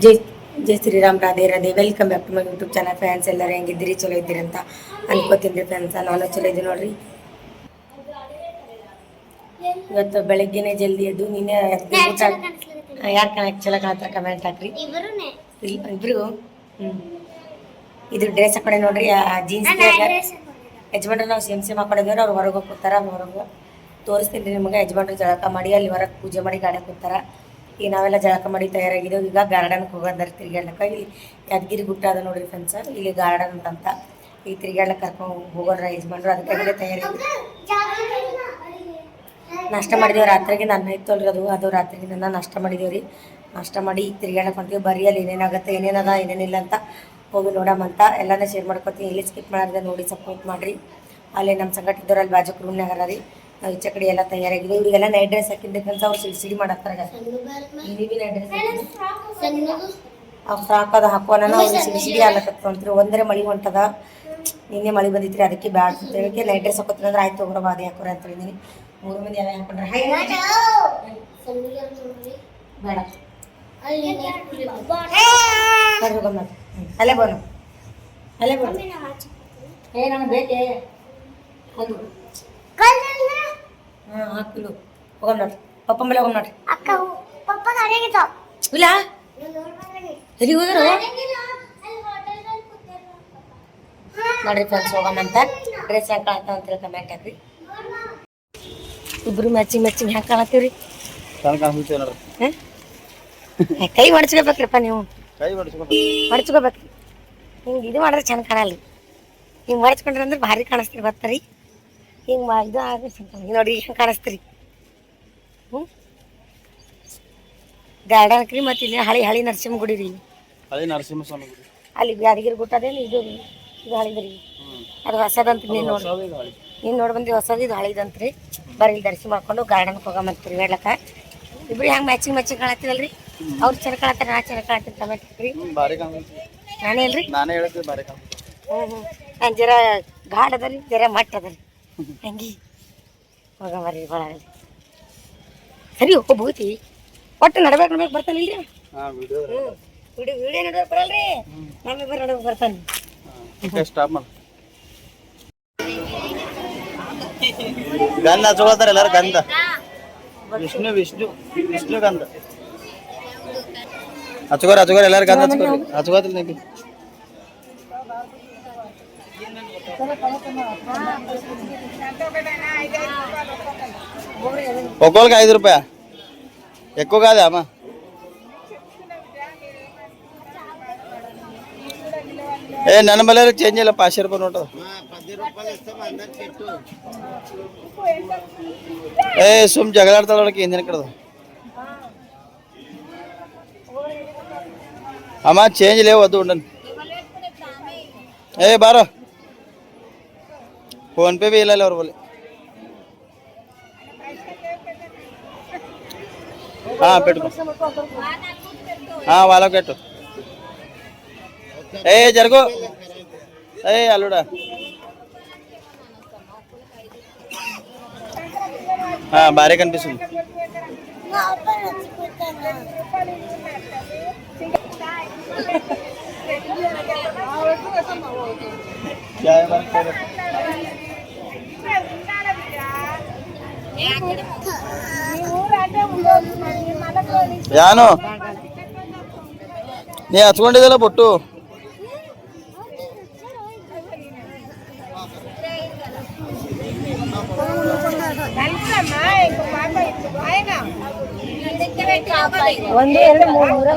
Jai Jai Shriram Radhe Radhe. Welcome back to my YouTube channel fans ಎಲ್ಲರೂ ಹೆಂಗಿದ್ದೀರಿ? ಚಲೋ ಇದ್ದೀರಿ ಅಂತ ಅನ್ಕೋತೀನಿ ಫ್ಯಾನ್ಸ್ ನಾನು ಚಲೋ ಇದ್ದೀನಿ ನೋಡ್ರಿ. ಇವತ್ತು ಬೆಳಗ್ಗೆನೆ ಜಲ್ದಿ ಎದ್ದು ನಿನ್ನೆ ಊಟ ಯಾರು ಕಣಕ್ ಚಲೋ ಕಾಣತ್ರ ಕಮೆಂಟ್ ಹಾಕ್ರಿ. ಇಬ್ರು? ಇಬ್ರಿಗೂ ಹ್ಞೂ ಇದು ಡ್ರೆಸ್ ಹಾಕೊಂಡೆ ನೋಡ್ರಿ. ಜೀನ್ಸ್ ಯಜಮಾನ್ರು ನಾವು ಸೇಮ್ ಸೇಮ್ ಹಾಕೊಂಡಿದ್ದೇವೆ. ಅವ್ರು ಹೊರಗೆ ಹೋಗ್ತಾರ ಹೊರಗೆ ತೋರಿಸ್ತೀನಿ ನಿಮಗೆ. ಯಜಮಾನ್ರು ಜಳಕ ಮಾಡಿ ಅಲ್ಲಿ ಹೊರಗೆ ಪೂಜೆ ಮಾಡಿ ಗಾಡಿ ಕೂತಾರ ಈಗ ನಾವೆಲ್ಲ ಜಳಕ ಮಾಡಿ ತಯಾರಾಗಿದ್ದೇವೆ. ಈಗ ಗಾರ್ಡನ್ಗೆ ಹೋಗೋದಾರೆ ತಿರ್ಗಾಡ್ಲಕ್ಕ ಇಲ್ಲಿ ಯಾದಗಿರಿ ಗುಟ್ಟ ಅದ ನೋಡ್ರಿ ಫ್ರೆಂಡ್ಸ್ ಇಲ್ಲಿ ಗಾರ್ಡನ್ ಅಂತ ಈಗ ತಿರ್ಗಾಡ್ಲಕ್ಕೆ ಕರ್ಕೊಂಡು ಹೋಗೋರ ಯಜಮಾನ್ರು ಅದಕ್ಕೆ ತಯಾರಿ ನಾಷ್ಟ ಮಾಡಿದೇವೆ ರಾತ್ರಿಗೆ. ನನ್ನ ಇತ್ತು ಅಲ್ರಿ ಅದು. ಅದು ರಾತ್ರಿಗೆ ನನ್ನ ನಾಷ್ಟ ಮಾಡಿದೇವ್ರಿ ನಷ್ಟ ಮಾಡಿ ಈಗ ತಿರ್ಗಾಡಕ್ಕೆ ಹೊಂತೀವಿ ಬರೀ ಅಲ್ಲಿ ಏನೇನಾಗುತ್ತೆ ಏನೇನದ ಏನೇನಿಲ್ಲ ಅಂತ ಹೋಗಿ ನೋಡಮಂತ ಎಲ್ಲನೂ ಶೇರ್ ಮಾಡ್ಕೊತೀನಿ. ಇಲ್ಲಿ ಸ್ಕಿಪ್ ಮಾಡಿದ್ರೆ ನೋಡಿ ಸಪೋರ್ಟ್ ಮಾಡಿರಿ. ಅಲ್ಲಿ ನಮ್ಮ ಸಂಗಟ ಇದ್ದವ್ರು ಅಲ್ಲಿ ಬಾಜು ರೂಮ್ನಾಗ ರೀ. ಈಚೆ ಕಡೆ ಎಲ್ಲ ತಯಾರಾಗಿದೆ ಇವರಿಗೆಲ್ಲ ನೈಟ್ ಡ್ರೆಸ್ ಹಾಕಿದ್ದಕ್ಕಂತ ಅವ್ರು ಸಿಡಿ ಸಿಡಿ ಮಾಡತ್ತಾರ ಆ ಫ್ರಾಕ್ ಅದು ಹಾಕೋಣ ಅವ್ರು ಸಿಡಿ ಸಿಡಿ ಆಗ್ಲಕತ್ತಂತ್ರಿ ಒಂದರೆ ಮಳಿ ಹೊಂಟದ. ನಿನ್ನೆ ಮಳಿ ಬಂದಿತ್ರಿ, ಅದಕ್ಕೆ ಬ್ಯಾಡ್ ಹೇಳಕ್ಕೆ ನೈಟ್ ಡ್ರೆಸ್ ಹಾಕೋತೀನಿ ಅಂದ್ರೆ ಆಯ್ತು ಹೋಗ್ರ ಅದೇ ಹಾಕೋರ ಅಂತ ಹೇಳಿದೀನಿ. ಮೂರು ಮಂದಿ ಯಾವ ಹಾಕೊಂಡ್ರೆ. ಬೇಡ. ಅಲ್ಲೇ ಬೋನು ಅಲ್ಲೇ ಬೋನು ಏ ನಾನು ಬೇಕೇ? ಅದು ಹಾಕಿಲು ಹೋಗಮ್ ನೋಡ್ರಿ ಪಪ್ಪ ಮೇಲೆ ಹೋಗೋಣ ನೋಡ್ರಿ ಅಕ್ಕ ಪಪ್ಪ ಇಲ್ಲ? ಎಲ್ಲಿ ಹೋದ್ರು? ನೋಡ್ರಿ ಫ್ರೆಂಡ್ಸ್ ಹೋಗೋಣಂತ ಡ್ರೆಸ್ ಹೆಂಗೆ ಕಾಣತ್ತಾವ ಅಂತೇಳಿ ಕಮೆಂಟ್ ಹಾಕ್ರಿ ಇಬ್ರು ಮ್ಯಾಚಿಂಗ್ ಮ್ಯಾಚಿಂಗ್ ಹೆಂಗೆ ಕಾಣತ್ತೀವ್ರಿ? ಕೈ ಹೊಡ್ಸ್ಕೋಬೇಕ್ರಿಪ್ಪ ನೀವು. ಮಡಚ್ಕೋಬೇಕ್ರಿ ಹಿಂಗೆ ಇದು ಮಾಡಿದ್ರೆ ಚಂದ ಕಾಣಲ್ಲ. ಹಿಂಗೆ ಹೊಡ್ಸ್ಕೊಂಡ್ರಿ ಅಂದ್ರೆ ಭಾರಿ ಕಾಣಿಸ್ತೀರಿ ಬರ್ತಾರಿ ಹಿಂಗೆ ಮಾಡಿದ ಇದು ಹಿಂಗೆ ನೋಡಿ ಹೆಂಗೆ ಕಾಣಿಸ್ತೀರಿ. ಹ್ಞೂ. ಗಾರ್ಡನ್ ರೀ ಮತ್ತು ಇಲ್ಲಿ ಹಳಿ ಹಳಿ ನರಸಿಂಹ ಗುಡಿ ರೀ ಹಳಿ ನರಸಿಂಹ ಸ್ವಾಮಿ ಗುಡಿ. ಅಲ್ಲಿ ಯಾದಗಿರಿ ಗುಟ್ಟದೇನು ಇದು ರೀ ಇದು ಹಳಿದ್ರಿ ಅದು ಹೊಸದಂತ ನೀನು ನೋಡಿ. ಇದು. ನೀನು ನೋಡಿ ಬಂದು ಹೊಸದು ಇದು ಹಳಿದಂತ್ರಿ. ಇಲ್ಲಿ ದರ್ಶನ ಮಾಡ್ಕೊಂಡು ಗಾರ್ಡನ್ಗೆ ಹೋಗಮಂತ್ರಿ ಹೇಳಕ್ಕ ಇಬ್ರು ಹೆಂಗೆ ಮ್ಯಾಚಿಂಗ್ ಮ್ಯಾಚಿಂಗ್ ಕಾಣತ್ತೀರಲ್ರಿ? ಅವ್ರು ಚೆನ್ನಾಗಿ ಕಾಣತ್ತಾರೆ ನಾ ಚೆನ್ನಾಗಿ ಕಾಣತ್ತೀನಿ ಕಾಣಿಸುತ್ತೆ ನಾನೇ ಇಲ್ರಿ ನಾನೇ ಹೇಳ್ತೀನಿ ಹ್ಞೂ ಹ್ಞೂ ನಾನು ಜರ ಘಾಟ್ ಅದ ರೀ ಜರ ಮಟ್ಟ ಅದ ರೀ. ಹಂಗೆ ಹೋಗ ಬರ್ರಿ ಭಾಳ ಸರಿ ಹೋಗ್ಬೋತಿ ಒಟ್ಟು ನಡ್ಬೇಕು ನಡ್ಬೇಕು ಬರ್ತಾನೆ ಇಲ್ರಿ? ವಿಡಿಯೋ ವಿಡಿಯೋ ನಡ್ಬೇಕು ಬರಲ್ರಿ? ನಮ್ಮಿಬ್ಬರು ನಡ್ಬೇಕು ಬರ್ತಾನೆ. ಹಾಂ ಸ್ಟಾಪ್ ಮಾಡಿ. ಗಂಧ ಹಚ್ಕೊಳ್ತಾರೆ ಎಲ್ಲಾರು ಗಂಧ. ವಿಷ್ಣು ವಿಷ್ಣು ವಿಷ್ಣು ಗಂಧ. ಹಚ್ಕೋರಿ ಹಚ್ಕೋರಿ ಎಲ್ಲಾರು ಗಂಧ ಹಚ್ಕೋರಿ ಹಚ್ಕೋತಿಲ್ಲ ನೀವು ఒక్కోళ్ళకి ఐదు రూపాయ? ఎక్కువ కాదా అమ్మా? ఏ నన్నమలేరు చేంజ్ చేయాలి పాశ రూపాయలు ఉంటుంది. ఏ సుమ్ జగలాడతాడు వాళ్ళకి ఏం తినకూడదు. అమ్మా చేంజ్ లేవద్దు ఉండండి. ఏ బారో. ఫోన్పే వేయాలి ఎవరు వాళ్ళు ఆ, పెట్టుకో ఆ, వాళ్ళకి పెట్టు ఏ జరుగు ఏ అల్లుడా ఆ, భార్య కనిపిస్తుంది ಯಾನು ನೀ ಹಚ್ಕೊಂಡಿದ್ದಲ್ಲ ಬೊಟ್ಟು ಒಂದು ಎರಡು ಮೂರು ಮೂರ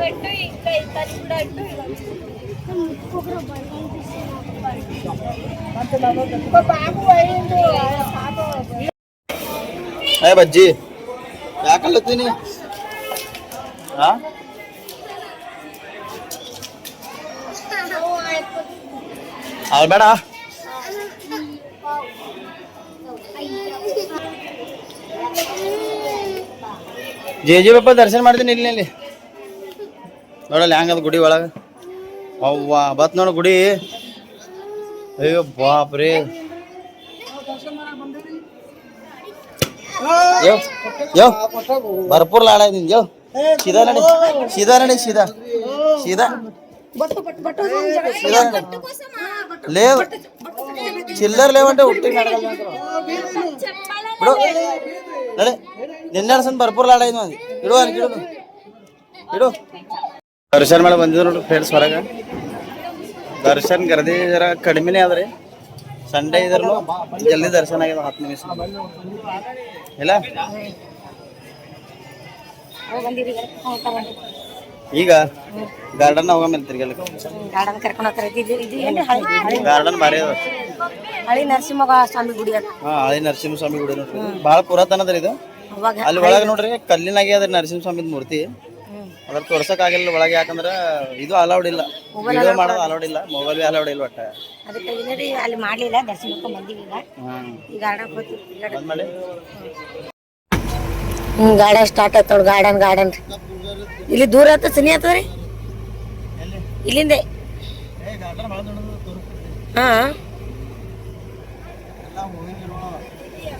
పెట్టు ఇంకా ఇతను కూడా అంటూ బాబు పోయిండు అయ్య బజ్జీ ఆకలి తిని ఆల్బేడా ಜೆ ಜೆ ಬಪ್ಪ ದರ್ಶನ ಮಾಡ್ತೀನಿ ಇಲ್ಲಿ ಇಲ್ಲಿ. ನೋಡಲ್ಲ ಹೆಂಗದ ಗುಡಿ ಒಳಗೆ. ಅವ್ವ, ಬತ್ ನೋಡ ಗುಡಿ. ಅಯ್ಯೋ ಬಾಪ್ರಿ. ಯೋ ಯೋ, ಭರ್ಪೂರ್ ಲಾಡ ಇದೀನಿ ಸೀದಾ ನಡಿ ಸೀದಾ ನಡಿ, ಸೀದಾ. ಸೀದಾ. ಲೇವ್ ಚಿಲ್ಲರ್ ಲೇವ್ ಹುಟ್ಟಿ ನಡೆ. నడే ನಿನ್ನೆ ಅನ್ಸನ್ ಭರ್ಪೂರ್ ಲಾಡ ಇದು ಇಡು. ಅನ್ಕಿಡು ಇಡು. ದರ್ಶನ್ ಮೇಲೆ ಬಂದಿದ್ರು ನೋಡ್ರಿ ಫ್ರೆಂಡ್ಸ್ ಹೊರಗ. ದರ್ಶನ್ ಗರ್ದಿ ಜರ ಕಡಿಮೆನೇ ಆದ್ರಿ. ಸಂಡೇ ಇದ್ರು ಜಲ್ದಿ ದರ್ಶನ ಆಗಿದೆ ಹತ್ತು ನಿಮಿಷ. ಇಲ್ಲ? ಈಗ? ಗಾರ್ಡನ್ ಹೋಗಮೇಲೆ ತಿರ್ಗಲ್ಲ ಗಾರ್ಡನ್ ಕರ್ಕೊಂಡು ಹೋಗ್ತಾರೆ. ಇದು ಇದು ಏನು ಹಳಿ? ಗಾರ್ಡನ್ ಭಾರಿ ಅದ. ಹಳಿ ನರಸಿಂಹ ಸ್ವಾಮಿ ಗುಡಿ ಅದು. ಹಾ ಹಳಿ ನರಸಿಂಹಸ್ವಾಮಿ ಗುಡಿ ನೋಡ್ರಿ. ಭಾಳ ಪುರಾತನ ಅದ್ರಿ ಇದು. ಅವಾಗ ಅಲ್ಲಿ ಒಳಗೆ ನೋಡ್ರಿ ಕಲ್ಲಿನಾಗೆ ನರಸಿಂಹ ಸ್ವಾಮಿದ ಮೂರ್ತಿ. ಅದ್ರ ತೋರ್ಸಕ್ ಆಗಿಲ್ಲ ಒಳಗೆ ಯಾಕಂದ್ರ ಇದು ಅಲೌಡ್ ಇಲ್ಲ. ವಿಡಿಯೋ ಮಾಡೋದು ಅಲೌಡ್ ಇಲ್ಲ. ಮೊಬೈಲ್ ಅಲೌಡ್ ಇಲ್ಲ ಒಟ್ಟ. ಅದಕ್ಕೆ ಏನಾರಿ ಅಲ್ಲಿ ಮಾಡ್ಲಿಲ್ಲ ದರ್ಶನ ಮಾಡ್ಕೊಂಡ್ ಬಂದೀವಿ ಈಗ. ಹ್ಮ್. ಗಾರ್ಡನ್ ಹ್ಞೂ ಗಾರ್ಡನ್ ಸ್ಟಾರ್ಟ್ ಆಯ್ತು ಗಾರ್ಡನ್ ಗಾರ್ಡನ್. ಇಲ್ಲಿ ದೂರ ಆಯ್ತು ಸನಿ ರೀ ಇಲ್ಲಿಂದ. ಹಾ.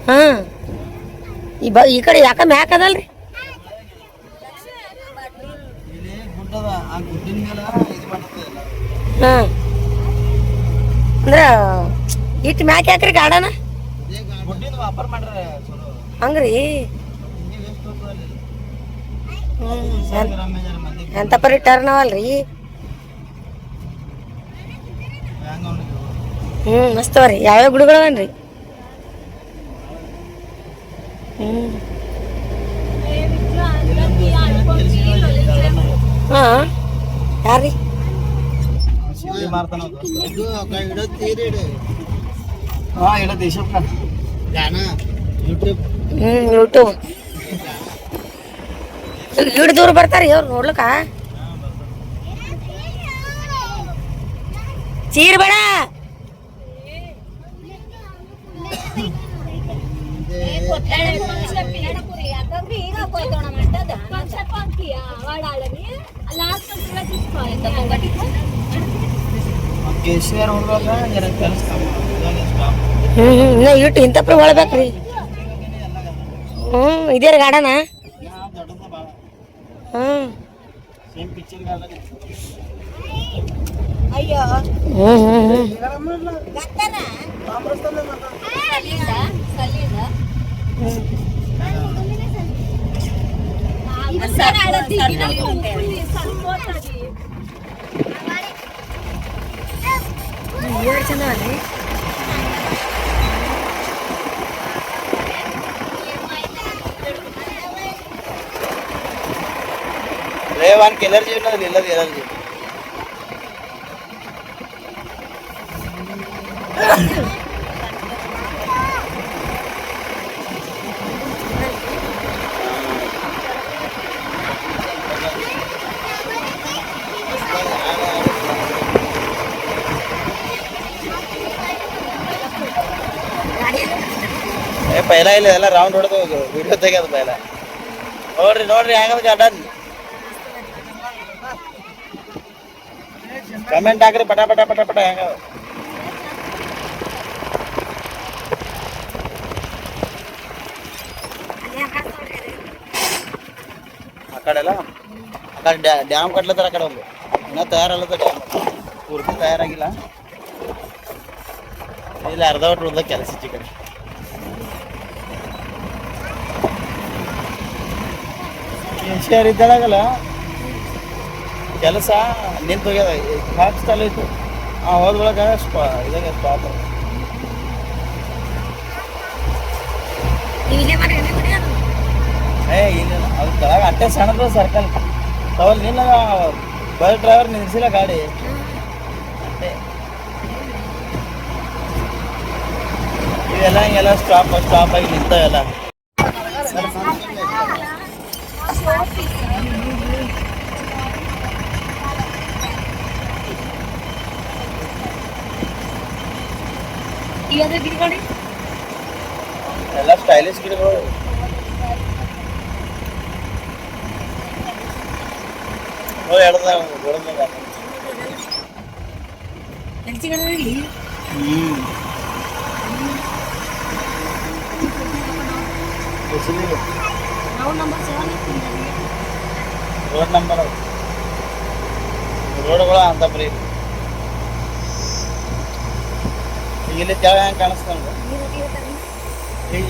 ಹಾ ಈ ಬ ಈ ಕಡೆ ಯಾಕ ಮ್ಯಾಕ್ ಅದಲ್ರಿ? ಹಾಂ. ಅಂದ್ರ ಇಟ್ಟು ಮ್ಯಾಕ್ ಯಾಕ್ರಿ ಗಾರ್ಡನ್? ಹಂಗ್ರಿ. ಎಂತ ಪರಿ ಟರ್ನ್ ಅವಲ್ರಿ? ಹ್ಮ್ ಮಸ್ತವ್ರಿ ಯಾವ್ಯಾವ ಗುಡಿಗಳವನ್ರಿ ಹ್ಮ್ ಹಾ. ಯಾರ್ರಿ? ಹ್ಮ್ ಯೂಟ್ಯೂಬ್ ಇಡ್ ದೂರ ಬರ್ತಾರಿ ಅವ್ರು ನೋಡ್ಲಕ್ಕ. ಚೀರ್ ಬೇಡ. ಕೆಲಸ ಹ್ಮ್ ಹ್ಮ್ ಇನ್ನ ಇಟ್ಟು ಇಂಥಪ್ರ ಒಳಬೇಕ್ರಿ ಹ್ಮ್ ಇದೇ ರೀ ಗಾರ್ಡನ. ಹ್ಮ್. ಹ್ಮ್ ಹ್ಮ್ ಹ್ಮ್. అర్చన అండి రేవానికి ఎలర్జీ ఉన్నది ఎలర్జీ ఎలర్జీ ಇಲ್ಲ, ಎಲ್ಲ ರೌಂಡ್ ಹೊಡೆದು ವಿಡಿಯೋ ತೆಗ್ಯೋದು ಮೇಲೆ ನೋಡ್ರಿ ನೋಡ್ರಿ ಹೆಂಗದ ಗಾರ್ಡನ್ ಕಮೆಂಟ್ ಹಾಕ್ರಿ, ಪಟ ಪಟ ಪಟ ಪಟ, ಹೆಂಗ ಕಡೆ ಡ್ಯಾಮ್ ಕಟ್ಲತ್ತಾರ ಆ ಕಡೆ ಒಂದು. ಇನ್ನೂ ತಯಾರಲ್ಲದ ಡ್ಯಾಮ್. ಪೂರ್ತಿ ತಯಾರಾಗಿಲ್ಲ. ಇಲ್ಲ, ಅರ್ಧ ಒಟ್ಟು ಉಳ್ದ ಕೆಲಸ ಈ ಕೆಶಿಯರ್ ಇದ್ದಾಗಲ್ಲ ಕೆಲಸ ನಿಂತು ಹೋಗ್ಯದ. ಫಾಸ್ಟ್ ಚಾಲು ಇತ್ತು. ಆ ಹೋದ್ರೊಳಗೆ ಸ್ಪಾ ಇದಾಗ ಸ್ಟಾಪ್ ಏ ಇಲ್ಲ ಅದು ಕೆಳಗೆ ಅಟ್ಟೆ ಸಣ್ಣದ ಸರ್ಕಲ್ ಅವಲ್ಲಿ ನಿನ್ನ ಬಸ್ ಡ್ರೈವರ್ ನಿಲ್ಲಿಸಿಲ್ಲ ಗಾಡಿ. ಅಟ್ಟೆ. ಇವೆಲ್ಲ ಹಿಂಗೆಲ್ಲ ಸ್ಟಾಪ್ ಸ್ಟಾಪ್ ಆಗಿ ನಿಂತಾವೆಲ್ಲ. ಎಲ್ಲ ಸ್ಟೈಲಿಶ್ ಗಿಡಗಳು. ಹ್ಮ್. ರೋಡ್ ನಂಬರ್ ರೋಡ್ಗಳು ಅಂತ ಬರೀ. ಇಲ್ಲಿ ಕೆಳಗೆ ಹೆಂಗೆ ಕಾಣಿಸ್ತಂಗ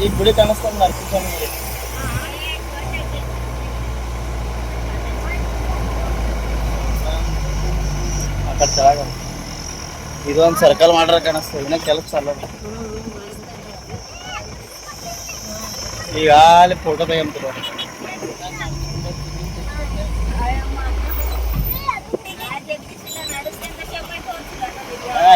ಈ ಗುಡಿ ಕಾಣಿಸ್ತಂಗ ನರಸಿಂಹ ಗುಡಿ. ಇದೊಂದು ಸರ್ಕಲ್ ಮಾಡ್ರ ಕಾಣಿಸ್ತದೆ ಇನ್ನ ಕೆಲಸ ಅದ. ಈಗ ಅಲ್ಲಿ ಫೋಟೋ ತೆಗಿಂತೀರ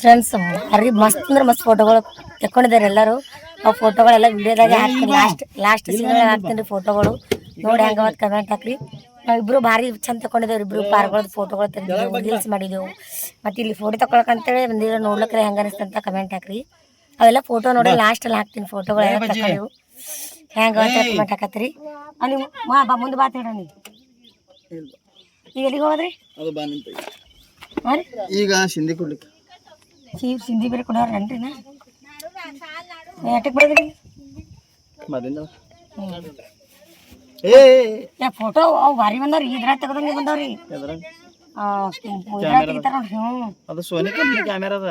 ಫ್ರೆಂಡ್ಸ್ ಅರಿ ಮಸ್ತ್ ಅಂದ್ರೆ ಮಸ್ತ್ ಫೋಟೋಗಳು ತಕೊಂಡಿದ್ದಾರೆ ಎಲ್ಲರೂ. ಆ ಫೋಟೋಗಳೆಲ್ಲ ವಿಡಿಯೋದಾಗ ಹಾಕ್ತೀನಿ. ಲಾಸ್ಟ್ ಲಾಸ್ಟ್ ಸಿಂಗಲ್ ಹಾಕ್ತೀನಿ ಫೋಟೋಗಳು ನೋಡಿ ಹೆಂಗವತ್ ಕಮೆಂಟ್ ಹಾಕ್ರಿ. ನಾವಿಬ್ರು ಭಾರಿ ಚಂದ ತಕೊಂಡಿದ್ದೇವೆ ಇಬ್ರು ಪಾರ್ಗಳ ಫೋಟೋಗಳು ತೆಗೆದಿದ್ದೆವು. ರೀಲ್ಸ್ ಮಾಡಿದೆವು ಮತ್ತೆ ಇಲ್ಲಿ ಫೋಟೋ ತಗೊಳಕಂತೇಳಿ ಬಂದಿರೋ ನೋಡ್ಲಿಕ್ಕೆ ಹೆಂಗ ಅನಿಸ್ತು ಅಂತ ಕಮೆಂಟ್ ಹಾಕ್ರಿ. ಅವೆಲ್ಲ ಫೋಟೋ ನೋಡಿ ಲಾಸ್ಟಲ್ಲಿ ಹಾಕ್ತೀನಿ ಫೋಟೋಗಳೆಲ್ಲ ತಗೊಂಡು ಹೆಂಗ ಕಮೆಂಟ್ ಹಾಕತ್ರಿ ಅಲ್ಲಿ ಮಾ ಬಾ ಮುಂದೆ ಬಾತ್ ಹೇಳ ನೀವು ಈಗ ಎಲ್ಲಿಗೆ ಹೋದ್ರಿ? ಬಾ ಈಗ ಸಿಂಧಿ ಕೊಡ್ಲಿಕ್ಕೆ. ಸೀ ಸಿಂಧಿ ಬೇರೆ ಕೊಡೋರೇನ್ರಿ ನಾ ಎಟ್ಟಕ್ಕೆ ಬರೋದ್ರಿ ಏ ಯಾ ಫೋಟೋ ಅವು ಭಾರಿ ಬಂದವ್ರಿ. ಇದ್ರಾಗ ತೆಗ್ದಂಗೆ ಬಂದವ್ರಿ. ಅದು? ಸೋನಿ ಕಂಪ್ನಿ ಕ್ಯಾಮೆರಾ ಅದ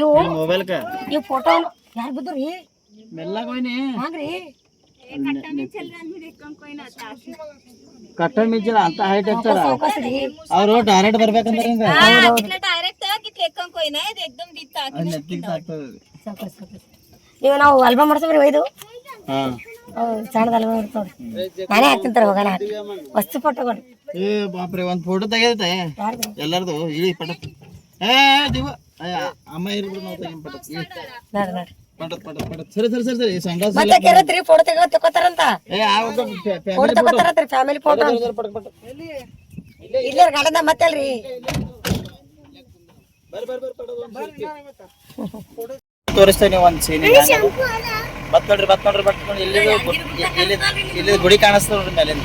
ಇವು ಮೊಬೈಲ್ ಕ? ಇವು ಫೋಟೋ ಯಾರು ಬಿದ್ದುರಿ? ಮೆಲ್ಲ ಹೋಯ್ನಿ. ಹಂಗ್ರಿ ಕಟ್ಟರ್ ಮಿಜ್ಜಿಲ್ಲ ಅಂತ ಹೈಟ್ ಇರ್ತಾರ ಅವ್ರು ಡೈರೆಕ್ಟ್ ಬರ್ಬೇಕಂದ್ರೆ ಹಿಂಗ? ನಾವು ಅಲ್ಬಮ್ ಮಾಡ್ಸೋಬ್ರಿ ಒಯ್ದು? ಸಣ್ಣದ ಅಲ್ಬಮ್ ಇರ್ತಾವ್ರಿ ನಾನೇ ಹಾಕ್ತಿಂತಾರ ಹೋಗೋಣ. ವಸ್ತು ಫೋಟೋ ಏ ಬಾಪ್ರಿ ಒಂದ್ ಫೋಟೋ ತೆಗೆದೈತೆ ಎಲ್ಲರದು? ಇಳಿ ಪಟ. ಏ ದಿವ ಅಮ್ಮ ಇರ್ಬಿಡು ನಾವು ಪಟ. ನೋಡ್ರಿ ಪಟತ್ ಪಟತ್ ಪಟತ್ ಸರಿ ಸರಿ ಸರಿ ಸರಿ ಸಂಡಾಸ್ ಮತ್ತೆ ಕೇರತ್ರಿ ಫೋಟೋ ತೆಗೋ ಏ ಆವಾಗ ಫೋಟೋ ಫ್ಯಾಮಿಲಿ ಫೋಟೋ ಇಲ್ಲೇ ಮತ್ತೆ ಅಲ್ರಿ ತೋರಿಸ್ತೇನೆ ನೀವು ಒಂದ್ ಸೀನ್ ಬತ್ ನೋಡ್ರಿ ಬತ್ ನೋಡ್ರಿ ಬಟ್ ನೋಡ್ರಿ ಇಲ್ಲಿ ಇಲ್ಲಿ ಇಲ್ಲಿ ಗುಡಿ ಕಾಣಿಸ್ತದ ನೋಡ್ರಿ ಮೇಲಿಂದ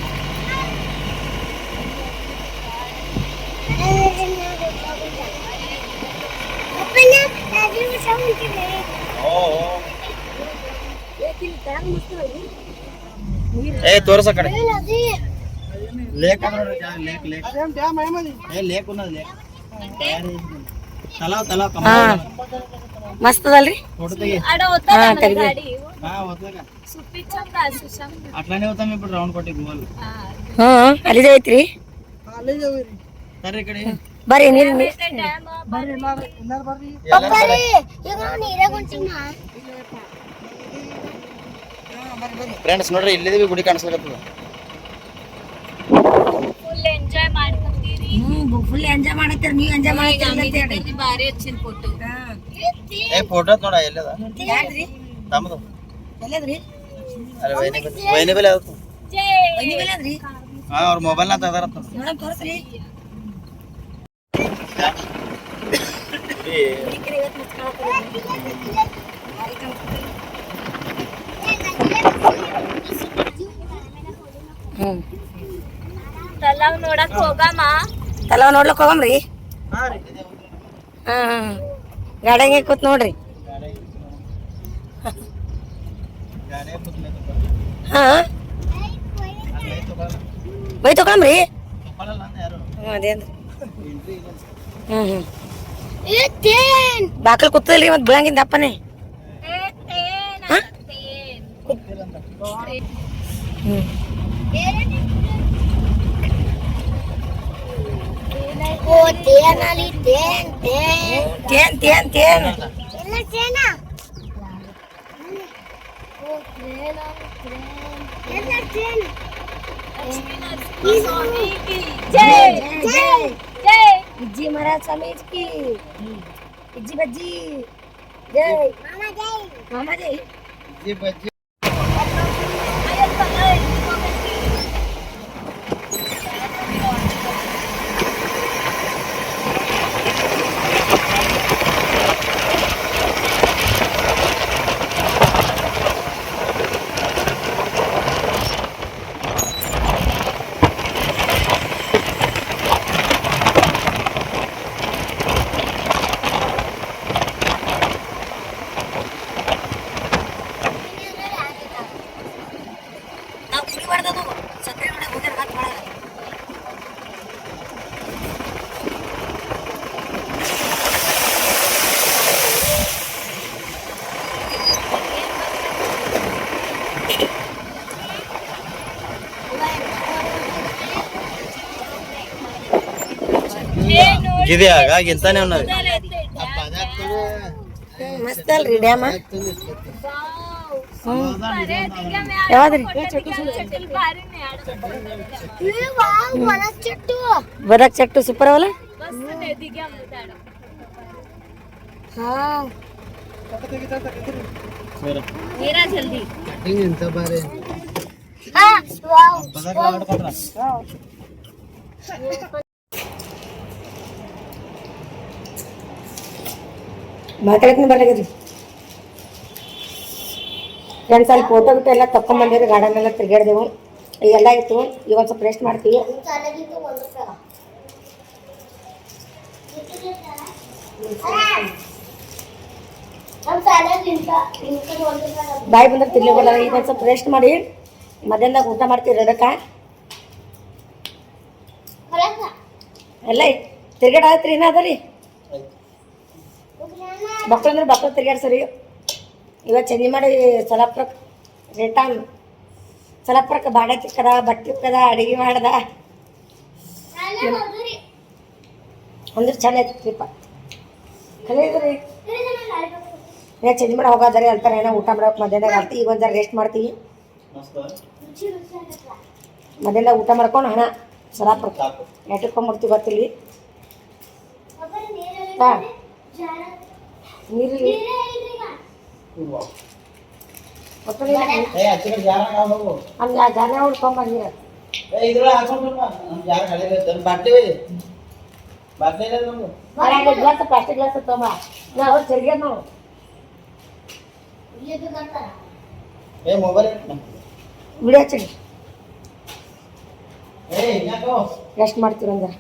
ಓ ಓ. ಏ ತೋರ್ಸ ಕಡೆ ಲೇಕ್ ಲೇಕ್ ಲೇಕ್ ಏ ಲೇಕ್ ఉన్నది ಲೇಕ್ ತಲಾವ್ ತಲಾವ್ ಮಸ್ತ್ ಅದಲ್ರಿ అట్లానే పోతాం ఇప్పుడు రౌండ్ కొట్టి గోల్ అలిదే ఐత్రి అలిదే సరే ఇక్కడ ಬರ್ರಿ ನೀರ್ ಬರ್ರಿ ಎಲ್ಲಾರು ಬರ್ರಿ ಬರ್ರಿ ಈಗ ನಾವು ನೀರಾಗ ಹೊಂಟಿನ ಫ್ರೆಂಡ್ಸ್ ನೋಡ್ರಿ ಇಲ್ಲಿದೆ ಬಿ ಗುಡಿ ಕಾಣಿಸ್ಲಿಕತ್ತದ ಫುಲ್ ಎಂಜಾಯ್ ಮಾಡ್ಕೊಂತೀರಿ ಹ್ಮ್ ಫುಲ್ ಎಂಜಾಯ್ ಮಾಡತ್ತೀರಿ ನೀವು ಎಂಜಾಯ್ ಮಾಡ್ತೀರಿ ಅಂತ ಬಾರಿ ಹಚ್ಚಿನ ಫೋಟೋ ಏ ಫೋಟೋ ನೋಡ ಎಲ್ಲದ ಯಾಕ್ರಿ ತಮ್ಮದು ಎಲ್ಲದ್ರಿ ಅರೆ ವೈನಿ ವೈನಿ ಬೆಲೆ ಅದು ವೈನಿ ಬೆಲೆ ಅದ್ರಿ ಹಾ ಅವ್ರ ಮೊಬೈಲ್ ನಾಗ ತದಾರತ್ತ ನೋಡಮ್ ತೋರಿಸ್ರಿ ತಲಾವ್ ನೋಡಕ್ ಹೋಗಮ್ಮ. ತಲವ ನೋಡ್ಲಕ್ ಹೋಗಮ್ರಿ? ಹಾ ಹಾ ಗಾಡಿಯಾಗೆ ಕೂತ್ ನೋಡ್ರಿ. ಹಾ ಬೈ ತಗೊಳಮ್ರಿ? ಹ್ಞೂ ಅದೇನ್ರಿ ಹ್ಮ್ ಹ್ಮ್ ಬಾಕಲ್ ಕೂತದಲ್ರಿ ಮತ್ತೆ ಬೀಳಂಗಿಂದ ಅಪ್ಪನೇ. ಟೇನ್ ಹ್ಮ್. ತೇನ್ ತೇನ್ ತೇನ್ ಜೈ ಜೈ ಇಜ್ಜಿ ಮಹಾರಾಜ್ ಸ್ವಾಮೀಜಿ ಕಿ ಇಜ್ಜಿ ಬಜ್ಜಿ ಮಾಮಾ ಜೈ ನಾವು గిది ఆగా గింతనే ఉన్నది ಮಸ್ತ್ ಅಲ್ರಿ ಡ್ಯಾಮ ಯಾವ್ದ್ರಿ చెట్టు ಬದಕ್ ಚೆಟ್ಟು ಸೂಪರ್ ಅವಲ್ಲ ನೀರಾ ಮಾತಾಡಕ್ಕೆ ಬರ್ಲಾಗದ್ರಿ ಫ್ರೆಂಡ್ಸ್, ಅಲ್ಲಿ ಫೋಟೋ ಗಿಟ್ಟು ಎಲ್ಲ ತಕೊಂಡ್ಬಂದಿರಿ ಗಾರ್ಡನ್ ಎಲ್ಲ ತಿರ್ಗಾಡ್ದೆವು ಎಲ್ಲ ಇತ್ತು, ಈಗ ಒಂದು ಸ್ವಲ್ಪ ರೆಸ್ಟ್ ಮಾಡ್ತೀವಿ. ಬಾಯಿ ಬಂದ್ರೆ ತಿರ್ಲಿಲ್ಲ ಈಗ ಒಂದು ಸ್ವಲ್ಪ ರೆಸ್ಟ್ ಮಾಡಿ. ಮಧ್ಯಾಹ್ನದಾಗ ಊಟ ಮಾಡ್ತೀವಿ ಅದಕ್ಕೆ. ಎಲ್ಲ ತಿರ್ಗಾಡ ಆಯ್ತು ರೀ ಅದರಿ ಮಕ್ಳು ಅಂದ್ರೆ ಮಕ್ಳು ತಿರ್ಗಾಡ್ಸರಿ ಇವತ್ತು ಚಂದಿ ಮಾಡಿ ಸೊಲಾಪುರ ರಿಟರ್ನ್ ಸೊಲಾಪುರಕ್ಕೆ ಬಾಡೆ ತಿಕ್ಕದ ಬಟ್ಟೆ ತಿಕ್ಕದ ಅಡುಗೆ ಮಾಡ್ದ. ಅಂದ್ರೆ ಚೆಂದ ಐತಿ ಟ್ರಿಪ್ ಕಲಿದ್ರಿ ಏ ಚೇಂಜ್ ಮಾಡಿ ಹೋಗೋದ್ರಿ ಅಂತಾರೆ. ಏನೋ ಊಟ ಮಾಡೋಕೆ ಮಧ್ಯಾಹ್ನದಾಗ ಆಗ್ತಿ ಈಗ ಒಂದ್ ರೆಸ್ಟ್ ಮಾಡ್ತೀವಿ. ಮಧ್ಯಾಹ್ನ ಊಟ ಮಾಡ್ಕೊಂಡು ಹಣ. ಸೊಲಾಪುರಕ್ಕೆ ಎಟ್ಟಕ್ಕೊಂಬರ್ತೀವಿ ಗೊತ್ತಿಲ್ಲಿ. ಹಾ. ನೀರು ಏ ಅಚ್ಚ ಕಡೆ ಯಾರ ಹೋಗು ಅಲ್ಲಿ ಆ ಏ ಇದ್ರೊಳಗೆ ಹಾಕೊಂಡು ಕಡೆ ಬಾಟ್ಲಿ ಬಾಟ್ಲಿ ಇಲ್ಲ ಗ್ಲಾಸ್ ಪ್ಲಾಸ್ಟಿಕ್ ಗ್ಲಾಸ್ ತೊಗೊಂಬ ನಾ ಅವ್ರು ತಿರ್ಗ್ಯಾದ ನಾವು ಏ ಮೊಬೈಲ್ ವಿಡಿಯೋ ಹಚ್ಚಿ ಏ ಯಾಕೋ ರೆಸ್ಟ್ ಮಾಡ್ತೀವಿ ಅಂದ್ರೆ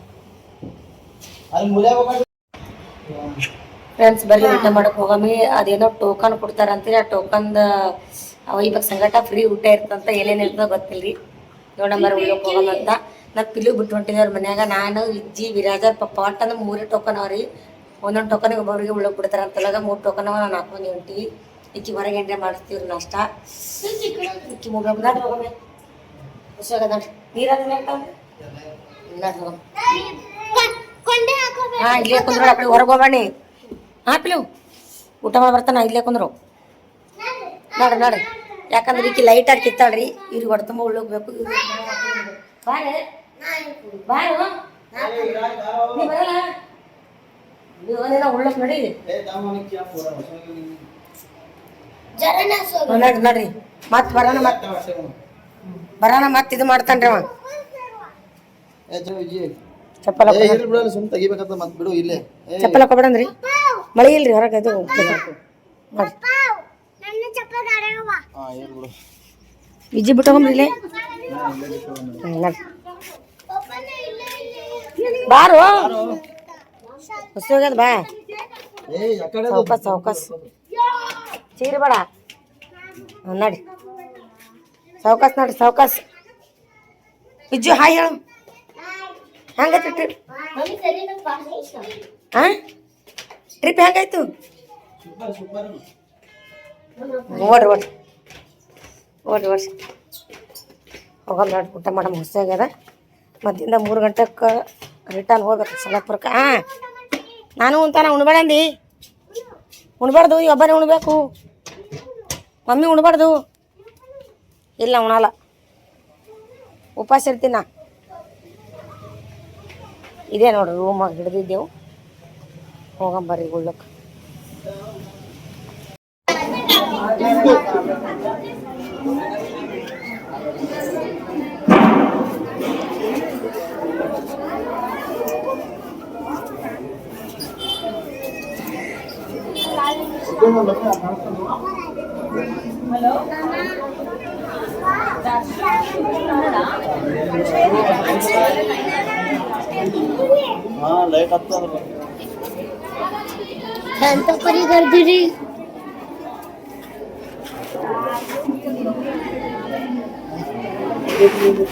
ಅಲ್ಲಿ ಮೂಲೆ ಹೋಗ್ಬೇಕು ಫ್ರೆಂಡ್ಸ್ ಬರ್ರಿ ಊಟ ಮಾಡಕ್ ಹೋಗಮಿ. ಅದೇನೋ ಟೋಕನ್ ಕೊಡ್ತಾರಂತೀರಿ ಆ ಟೋಕನ್ ಅವ ಇವಾಗ ಸಂಗಟ ಫ್ರೀ ಊಟ ಇರ್ತಂತ ಏನೇನ್ ಇರ್ತದ ಗೊತ್ತಿಲ್ರಿ. ನೋಡಂಬರ್ ಉಳ್ಳಕ್ ಹೋಗಮ್ಮಂತ ನಾ ಪಿಲು ಬಿಟ್ಟು ಹೊಂಟಿದೇವ್ರ ಮನ್ಯಾಗ. ನಾನು ಇಜ್ಜಿ ವಿರಾಜರ್ ಪಪ್ಪ ಒಟ್ಟ ಅಂದ್ರೆ ಮೂರೇ ಟೋಕನ್ ಅವ್ರಿ. ಒಂದೊಂದು ಟೋಕನ್ಗೆ ಒಬ್ಬೊಬ್ರಿಗೆ ಉಳ್ಳಕ್ ಬಿಡ್ತಾರಂತಲಾಗ ಮೂರು ಟೋಕನ್ ಅವ ನಾನು ಹಾಕೊಂಡು ಹೊಂಟಿವಿ ಇಕ್ಕಿ ಹೊರಗೆ ಎಂಟ್ರೆ ಮಾಡಿಸ್ತೀವ್ರಿ ನಾಷ್ಟ. ಇಕ್ಕಿ ಮುಗ ನಾಡ್ ಹೋಗಮ್ಮೆ ಹುಷಾಗ ನಾಡ್ ನೀರಾದ ನಾಡ್ ಹೋಗಮ್ಮ ಕೊಂಡೆ ಹಾಕೋಬೇಕು ಹಾ ಇಲ್ಲೇ ಕುಂದ್ರು ಆ ಕಡೆ ಹೊರಗೆ ಹಾ ಊಟ ಮಾಡಿ ಬರ್ತಾನೆ, ಇಲ್ಲೇ ಕುಂದ್ರು. ನೋಡ್ರಿ ನೋಡ್ರಿ ಯಾಕಂದ್ರೆ ಈಕಿ ಲೈಟ್ ಆಗಿ ಕಿತ್ತಾಳ್ರಿ. ಇವ್ರಿಗೆ ಹೊಡೆ ತುಂಬ ಉಳ್ಳೋಗ್ಬೇಕು ನೋಡಿ. ನೋಡ್ರಿ. ಮತ್ ಬರೋಣ ಮತ್ ಬರೋಣ ಮತ್ ಇದು ಮಾಡ್ತಾನ್ರಿ ಅವ. ಚಪ್ಪಲ್ ಸುಮ್ ತೆಗಿಬೇಕಂತ ಮತ್ ಬಿಡು ಇಲ್ಲೇ. ಚಪ್ಪಲ್ ಮಳೆ ಇಲ್ರಿ ಹೊರಗೆ ಇರ್ಲಿ. ಬಿಡು. ವಿಜಿ ಬಿಟ್ಟು ಹೋಗ್ರಿ ಇಲ್ಲೇ. ಬಾರು. ಹೊಸ ಹೋಗ್ಯದ ಬಾ. ಸಾವ್ಕಾಸ್ ಸಾವ್ಕಾಸ್. ಚೀರಿ ಬೇಡ. ನಡಿ. ಸಾವ್ಕಾಸ್ ನಡಿ ಸಾವ್ಕಾಸ್. ಬಿಜ್ಜು ಹಾಯ್ ಹೇಳು. ಹೆಂಗೈತಿ ಟ್ರಿಪ್ ಹಾಂ ಟ್ರಿಪ್ ಹೆಂಗಾಯ್ತು ಓಡ್ರಿ ಓಡ್ರಿ ಓಡ್ರಿ ಓಡ್ರಿ ಹೋಗಲ್ಲ ನೋಡಿ ಊಟ ಮಾಡಮ್ ಹೊಸ ಮತ್ತಿಂದ ಮೂರು ಗಂಟೆಗೆ ರಿಟರ್ನ್ ಹೋಗ್ಬೇಕು ಸಲಪುರಕ್ಕೆ ಹಾಂ ನಾನು ಉಣ್ತಾನ ಉಣ್ಬೇಡಂದಿ. ಉಣ್ಬಾರ್ದು, ಈ ಒಬ್ಬನೇ ಉಣ್ಬೇಕು. ಮಮ್ಮಿ ಉಣ್ಬಾರ್ದು. ಇಲ್ಲ, ಉಣಲ್ಲ. ಉಪವಾಸ ಇರ್ತೀನಿ ನಾ. ಇದೇ ನೋಡ್ರಿ ರೂಮಾಗ ಹಿಡ್ದಿದ್ದೆವು. ಹೋಗಂಬರ್ರಿ ಉಳ್ಳಕ್ಕೆ ಹಾ ಲೈಟ್ ಹತ್ತದ ಎಂತ ಪರಿ ಕರ್ದಿರಿ ಇದು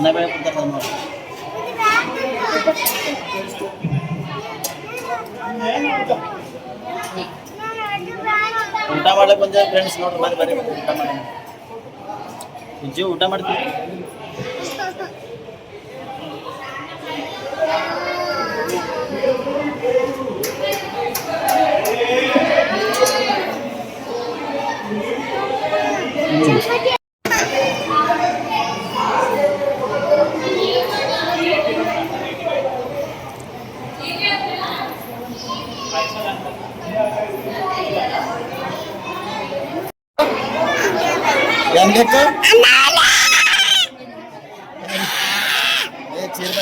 ಅನ್ನ ಬೆಳೆ ಕೊಡ್ತಾರೆ ಊಟ ಮಾಡ್ಲಿಕ್ಕೆ ಬಂದ ಫ್ರೆಂಡ್ಸ್ ನೋಡ್ರಿ ಬರ್ರಿ ಬರ್ರಿ ಊಟ ಮಾಡಿ. ನಿಜ ಊಟ ಮಾಡ್ತೀವಿ ಚೀರ್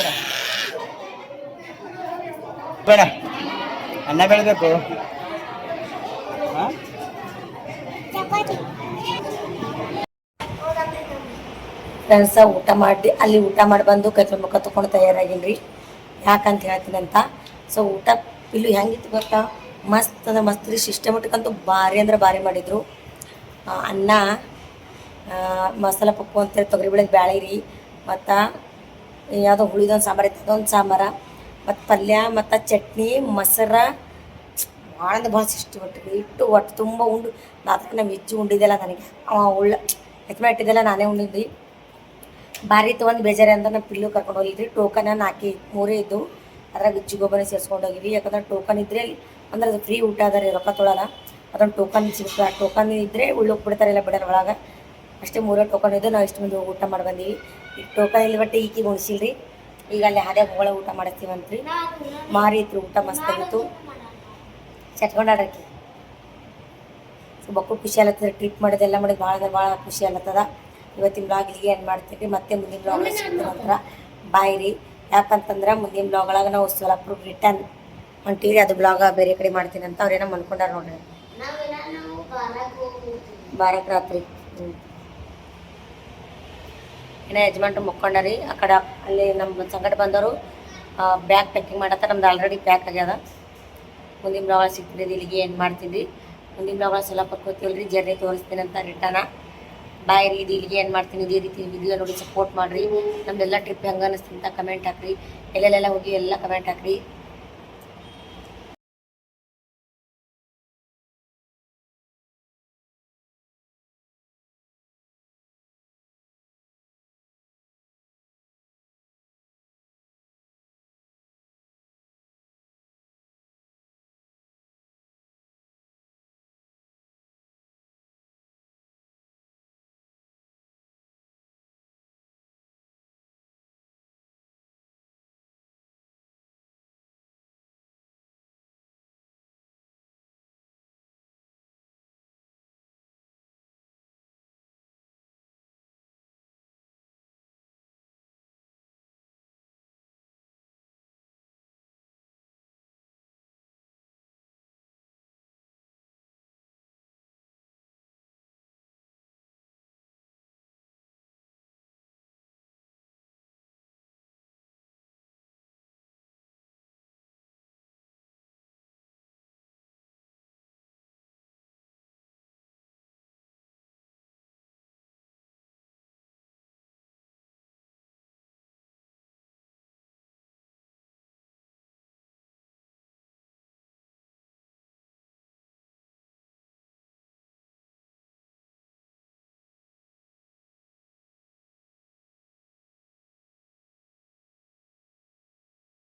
ಬೇಡ. ಅನ್ನ ಬೆಳಬೇಕು. ಫ್ರೆಂಡ್ಸ, ಊಟ ಮಾಡಿ, ಅಲ್ಲಿ ಊಟ ಮಾಡಿ ಬಂದು ಕೈ ಮುಖ ತೊಗೊಂಡು ತಯಾರಾಗಿನ್ರಿ. ಯಾಕಂತ ಹೇಳ್ತೀನಿ ಅಂತ ಸೊ ಊಟ ಇಲ್ಲಿ ಹೆಂಗಿತ್ತು ಗೊತ್ತಾ? ಮಸ್ತ್ ಅಂದ್ರೆ ಮಸ್ತ್ ರೀ. ಸಿಸ್ಟಮೆಟಿಕ್ ಅಂತೂ ಭಾರಿ ಅಂದ್ರೆ ಭಾರಿ ಮಾಡಿದ್ರು. ಅನ್ನ ಮಸಾಲ ಪಪ್ಪು ಅಂತೇಳಿ ತೊಗರಿಬೇಳೆ ಬ್ಯಾಳೆ ರೀ ಮತ್ತು ಯಾವುದೋ ಹುಳಿದೊಂದು ಸಾಂಬಾರು ಇತ್ತು ಅದೊಂದು ಸಾಂಬಾರ, ಮತ್ತು ಪಲ್ಯ, ಮತ್ತು ಚಟ್ನಿ, ಮೊಸರ, ಭಾಳ ಅಂದ್ರೆ ಭಾಳ ಸಿಸ್ಟಮೆಟಿಕ್ ಇಟ್ಟು ಒಟ್ಟು ತುಂಬ ಉಂಡು ರಾತ್ರಿ ನಾವು ಹೆಚ್ಚು ಉಂಡಿದ್ದೆಲ್ಲ ನನಗೆ. ಅವ ಉಳ್ಳ ಎತ್ಮೆ ಇಟ್ಟಿದ್ದೆಲ್ಲ ನಾನೇ ಉಂಡಿದ್ವಿ ಭಾರಿ ತೊಗೊಂಡು ಬೇಜಾರಿ ಅಂತ ನಮ್ಮ ಪಿಲ್ಲು ಕರ್ಕೊಂಡು ಹೋಗಿದ್ರಿ ಟೋಕನ್ ನಾಲ್ಕು ಮೂರೇ ಇದ್ದು, ಅದ್ರಾಗ ಗುಜ್ಜಿ ಗೊಬ್ಬರ ಸೇರಿಸ್ಕೊಂಡು ಯಾಕಂದ್ರೆ ಟೋಕನ್ ಇದ್ರೆ ಅಂದ್ರೆ ಅದು ಫ್ರೀ ಊಟ ಅದ ರೀ ರೊಕ್ಕ ತೊಳಲ್ಲ, ಅದೊಂದು ಟೋಕನ್ ಸಿಗುತ್ತೆ, ಆ ಟೋಕನ್ ಇದ್ದರೆ ಉಳ್ಳೋಗಿ ಬಿಡ್ತಾರೆ ಇಲ್ಲ ಬಿಡೋಲ್ಲ ಒಳಗೆ. ಅಷ್ಟೇ ಮೂರ ಟೋಕನ್ ಇದ್ದು ನಾವು ಇಷ್ಟು ಮಂದಿ ಹೋಗಿ ಊಟ ಮಾಡಿ ಬಂದೀವಿ. ಈಗ ಟೋಕನ್ ಇಲ್ಲಿ ಬಟ್ಟೆ ಈಕಿ ಉಣಿಸಿಲ್ರಿ. ಈಗ ಅಲ್ಲಿ ಹಾದ್ಯಾಗ ಹೋಗಳ ಊಟ ಮಾಡಿಸ್ತೀವಂತ್ರಿ. ಮಾರಿ ಇತ್ತು ಊಟ ಮಸ್ತಾಗಿತ್ತು ಚಟ್ಕೊಂಡಾಡ್ರಕಿ ಸೊ ಬಕ್ಕಳು ಖುಷಿ ಆಲತ್ತದ ಟ್ರಿಪ್ ಮಾಡಿದ ಎಲ್ಲ ಮಾಡಿದ್ ಭಾಳ ಅಂದ್ರೆ ಭಾಳ ಖುಷಿ ಆಲತ್ತದ ಇವತ್ತಿನ ಬ್ಲಾಗ್ ಇಲ್ಲಿಗೆ ಏನು ಮಾಡ್ತೀವಿ ಮತ್ತೆ ಮುಂದಿನ ಬ್ಲಾಗ್ ಸಿಗ್ತೀವಿ ನಂತರ ಬಾಯ್ ರೀ. ಯಾಕಂತಂದ್ರೆ ಮುಂದಿನ ಬ್ಲಾಗ್ ಒಳಗೆ ನಾವು ಸೋಲಾಪುರ ರಿಟರ್ನ್ ಹೊಂಟೀವಿ ಅದು ಬ್ಲಾಗ ಬೇರೆ ಕಡೆ ಮಾಡ್ತೀನಿ ಅಂತ ಅವ್ರೇನೋ ಮನ್ಕೊಂಡಾರ ನೋಡ್ರಿ. ಬಾರಕ್ ಬಾರಕ್ಕೆ ರಾತ್ರಿ. ಹ್ಞೂ ಏನೋ ಯಜಮಾನ್ರು ಮುಕ್ಕೊಂಡಾರಿ ಆ ಕಡೆ ಅಲ್ಲಿ ನಮ್ಮ ಸಂಗಡ ಬಂದವರು ಬ್ಯಾಗ್ ಪ್ಯಾಕಿಂಗ್ ಮಾಡತ್ತ. ನಮ್ದು ಆಲ್ರೆಡಿ ಪ್ಯಾಕ್ ಆಗ್ಯದ. ಮುಂದಿನ ಪ್ರವಾಸ ಸಿಗ್ತಿದ್ದು ಇಲ್ಲಿಗೆ ಏನು ಮಾಡ್ತೀನಿ ಮುಂದಿನ ಬ್ಲಾಗ್ ಎಲ್ಲ ಪಕ್ಕೋತೀವಲ್ರಿ ಜರ್ನಿ ತೋರಿಸ್ತೀನಿ ಅಂತ ರಿಟರ್ನ ಬಾಯ್ ರೀ, ಇದು ಇಲ್ಲಿಗೆ ಏನು ಮಾಡ್ತೀನಿ? ಇದೇ ರೀತಿ ವಿಡಿಯೋ ನೋಡಿ ಸಪೋರ್ಟ್ ಮಾಡಿರಿ. ನಮ್ದೆಲ್ಲ ಟ್ರಿಪ್ ಹೆಂಗೆ ಅನ್ನಿಸ್ತೀನಿ ಅಂತ ಕಮೆಂಟ್ ಹಾಕ್ರಿ. ಎಲ್ಲೆಲ್ಲೆಲ್ಲ ಹೋಗಿ ಎಲ್ಲ ಕಮೆಂಟ್ ಹಾಕ್ರಿ.